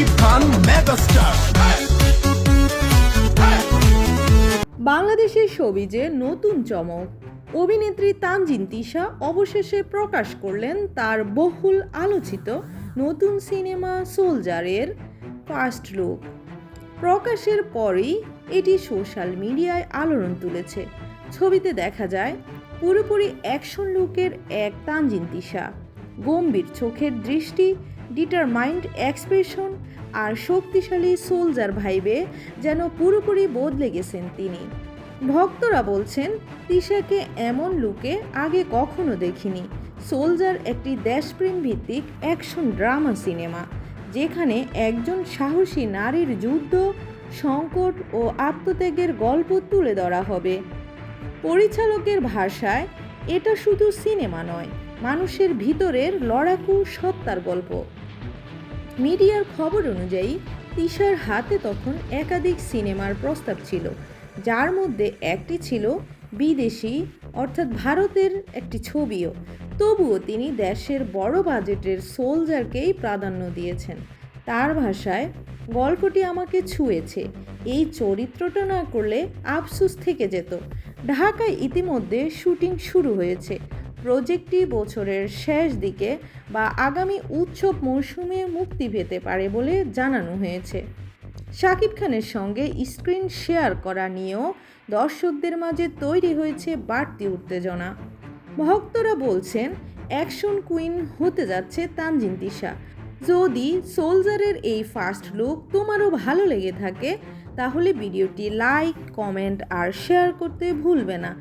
Shakib Khan megastar. বাংলাদেশের শোবিজে নতুন চমক। অভিনেত্রী তানজিন তিশা অবশেষে প্রকাশ করলেন তার বহুল আলোচিত নতুন সিনেমা সোলজারের ফার্স্ট লুক। প্রকাশের পরেই এটি সোশ্যাল মিডিয়ায় আলোড়ন তুলেছে। ছবিতে দেখা যায়, পুরোপুরি অ্যাকশন লুকের এক তানজিন তিশা। গম্ভীর চোখের দৃষ্টি ডিটারমাইন্ড এক্সপ্রেশন আর শক্তিশালী সোলজার ভাইবে যেন পুরোপুরি বদলে গেছেন তিনি। ভক্তরা বলছেন, তিশাকে এমন লুকে আগে কখনো দেখিনি। সোলজার একটি দেশপ্রেম ভিত্তিক অ্যাকশন ড্রামা সিনেমা যেখানে একজন সাহসী নারীর যুদ্ধ, সংকট ও আত্মত্যাগের গল্প তুলে ধরা হবে। পরিচালকের ভাষায়, এটা শুধু সিনেমা নয়, মানুষের ভিতরের লড়াকু সত্তার গল্প। মিডিয়ার খবর অনুযায়ী, তিশার হাতে তখন একাধিক সিনেমার প্রস্তাব ছিল, যার মধ্যে একটি ছিল বিদেশি, অর্থাৎ ভারতের একটি ছবিও। তবুও তিনি দেশের বড় বাজেটের সোলজারকেই প্রাধান্য দিয়েছেন। তার ভাষায়, গল্পটি আমাকে ছুঁয়েছে। এই চরিত্রটা না করলে আফসোস থেকে যেত। ঢাকায় ইতিমধ্যে শুটিং শুরু হয়েছে। প্রজেক্টটি বছরের শেষ দিকে বা আগামী উৎসব মৌসুমে মুক্তি পেতে পারে বলে জানানো হয়েছে। শাকিব খানের সঙ্গে স্ক্রিন শেয়ার করা নিয়েও দর্শকদের মাঝে তৈরি হয়েছে বাড়তি উত্তেজনা। ভক্তরা বলছেন, অ্যাকশন কুইন হতে যাচ্ছে তানজিন তিশা। যদি সোলজারের এই ফার্স্ট লুক তোমারও ভালো লেগে থাকে, তাহলে ভিডিওটি লাইক, কমেন্ট আর শেয়ার করতে ভুলবে না।